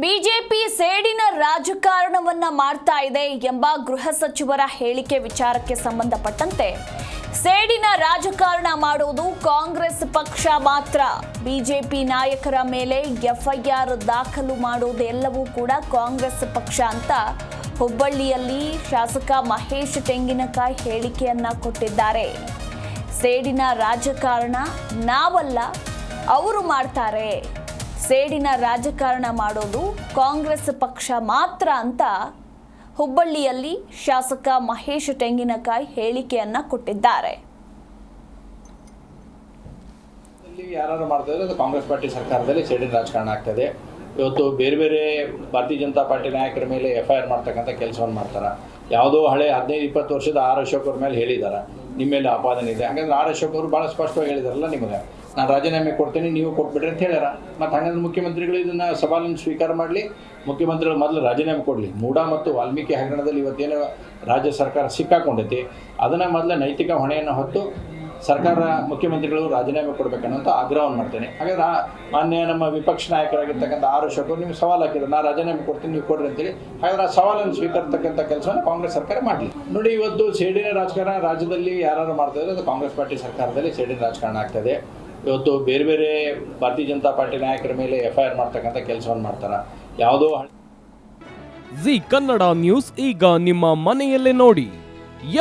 BJP ಸೇಡಿನ ರಾಜಕಾರಣವನ್ನ ಮಾಡ್ತಾ ಇದೆ ಎಂಬ ಗೃಹ ಸಚಿವರ ಹೇಳಿಕೆ ವಿಚಾರಕ್ಕೆ ಸಂಬಂಧಪಟ್ಟಂತೆ ಸೇಡಿನ ರಾಜಕಾರಣ ಮಾಡುವುದು ಕಾಂಗ್ರೆಸ್ ಪಕ್ಷ ಮಾತ್ರ. ಬಿಜೆಪಿ ನಾಯಕರ ಮೇಲೆ ಎಫ್ಐಆರ್ ದಾಖಲು ಮಾಡೋದೆಲ್ಲವೂ ಕೂಡ ಕಾಂಗ್ರೆಸ್ ಪಕ್ಷ ಅಂತ ಹುಬ್ಬಳ್ಳಿಯಲ್ಲಿ ಶಾಸಕ ಮಹೇಶ್ ತೆಂಗಿನಕಾಯಿ ಹೇಳಿಕೆಯನ್ನ ಕೊಟ್ಟಿದ್ದಾರೆ. ಸೇಡಿನ ರಾಜಕಾರಣ ನಾವಲ್ಲ, ಅವರು ಮಾಡ್ತಾರೆ. ಸೇಡಿನ ರಾಜಕಾರಣ ಮಾಡೋದು ಕಾಂಗ್ರೆಸ್ ಪಕ್ಷ ಮಾತ್ರ ಅಂತ ಹುಬ್ಬಳ್ಳಿಯಲ್ಲಿ ಶಾಸಕ ಮಹೇಶ್ ತೆಂಗಿನಕಾಯಿ ಹೇಳಿಕೆಯನ್ನ ಕೊಟ್ಟಿದ್ದಾರೆ. ಯಾರು ಮಾಡ್ತಾ ಇದ್ರೆ ಕಾಂಗ್ರೆಸ್ ಪಾರ್ಟಿ ಸರ್ಕಾರದಲ್ಲಿ ಸೇಡಿನ ರಾಜಕಾರಣ ಆಗ್ತದೆ. ಇವತ್ತು ಬೇರೆ ಬೇರೆ ಭಾರತೀಯ ಜನತಾ ಪಾರ್ಟಿ ನಾಯಕರ ಮೇಲೆ ಎಫ್ ಐ ಆರ್ ಮಾಡ್ತಕ್ಕಂಥ ಕೆಲಸವನ್ನು ಮಾಡ್ತಾರೆ. ಯಾವುದೋ ಹಳೆ ಹದಿನೈದು, ಇಪ್ಪತ್ತು ವರ್ಷದ ಆರ್ ಅಶೋಕ್ ಅವ್ರ ಮೇಲೆ ಹೇಳಿದ್ದಾರೆ ನಿಮ್ಮ ಮೇಲೆ ಆಪಾದನೆ ಇದೆ. ಹಾಗಂದ್ರೆ ಆರ್ ಅಶೋಕ್ ಅವರು ಭಾಳ ಸ್ಪಷ್ಟವಾಗಿ ಹೇಳಿದಾರಲ್ಲ ನಿಮಗೆ ನಾನು ರಾಜೀನಾಮೆ ಕೊಡ್ತೇನೆ, ನೀವು ಕೊಟ್ಬಿಡ್ರಿ ಅಂತ ಹೇಳ್ಯಾರ. ಮತ್ತು ಹಂಗಂದ್ರೆ ಮುಖ್ಯಮಂತ್ರಿಗಳು ಇದನ್ನು ಸವಾಲನ್ನು ಸ್ವೀಕಾರ ಮಾಡಲಿ. ಮುಖ್ಯಮಂತ್ರಿಗಳು ಮೊದಲು ರಾಜೀನಾಮೆ ಕೊಡಲಿ. ಮೂಡಾ ಮತ್ತು ವಾಲ್ಮೀಕಿ ಹಗರಣದಲ್ಲಿ ಇವತ್ತೇನು ರಾಜ್ಯ ಸರ್ಕಾರ ಸಿಕ್ಕಾಕೊಂಡೈತಿ ಅದನ್ನು ಮೊದಲು ನೈತಿಕ ಹೊಣೆಯನ್ನು ಹೊತ್ತು ಸರ್ಕಾರ ಮುಖ್ಯಮಂತ್ರಿಗಳು ರಾಜೀನಾಮೆ ಕೊಡಬೇಕನ್ನೋಂಥ ಆಗ್ರಹವನ್ನು ಮಾಡ್ತೇನೆ. ಹಾಗಾದ್ರೆ ಮಾನ್ಯ ನಮ್ಮ ವಿಪಕ್ಷ ನಾಯಕರಾಗಿರ್ತಕ್ಕಂಥ ಆರು ಶೋಕರು ನೀವು ಸವಾಲು ಹಾಕಿದ್ರು. ನಾ ರಾಜೀನಾಮೆ ಕೊಡ್ತೀನಿ, ನೀವು ಕೊಡ್ರಿ ಅಂತೇಳಿ. ಹಾಗಾದ್ರೆ ಆ ಸವಾಲನ್ನು ಸ್ವೀಕರಿಸ್ತಕ್ಕಂಥ ಕೆಲಸವನ್ನು ಕಾಂಗ್ರೆಸ್ ಸರ್ಕಾರ ಮಾಡಲಿ. ನೋಡಿ, ಇವತ್ತು ಸೇಡಿನ ರಾಜಕಾರಣ ರಾಜ್ಯದಲ್ಲಿ ಯಾರು ಮಾಡ್ತಾ ಅದು ಕಾಂಗ್ರೆಸ್ ಪಾರ್ಟಿ ಸರ್ಕಾರದಲ್ಲಿ ಸೇಡಿನ ರಾಜಕಾರಣ ಆಗ್ತದೆ ಇವತ್ತು ಬೇರೆ ಬೇರೆ ಭಾರತೀಯ ಜನತಾ ಪಾರ್ಟಿ ನಾಯಕರ ಮೇಲೆ ಎಫ್ಐಆರ್ ಐ ಆರ್ ಮಾಡ್ತಕ್ಕಂಥ ಕೆಲಸವನ್ನು ಮಾಡ್ತಾರೆ. ಯಾವುದೋ ಜಿ ಕನ್ನಡ ನ್ಯೂಸ್ ಈಗ ನಿಮ್ಮ ಮನೆಯಲ್ಲೇ ನೋಡಿ.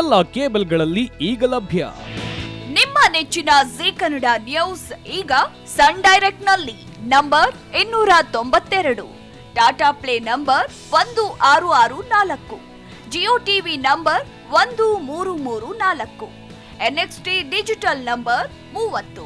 ಎಲ್ಲ ಕೇಬಲ್ಗಳಲ್ಲಿ ಈಗ ಲಭ್ಯ. ನಿಮ್ಮ ನೆಚ್ಚಿನ ಜಿ ಕನ್ನಡ ನ್ಯೂಸ್ ಈಗ ಸನ್ ಡೈರೆಕ್ಟ್ನಲ್ಲಿ ನಂಬರ್ ಇನ್ನೂರ ತೊಂಬತ್ತೆರಡು. ಟಾಟಾ ಪ್ಲೇ ನಂಬರ್ ಒಂದು ಆರು ಆರು ನಾಲ್ಕು. ಜಿಯೋ ಟಿವಿ ನಂಬರ್ ಒಂದು ಮೂರು ಮೂರು ನಾಲ್ಕು. ಎನ್ಎಕ್ಸ್ಟಿ ಡಿಜಿಟಲ್ ನಂಬರ್ ಮೂವತ್ತು.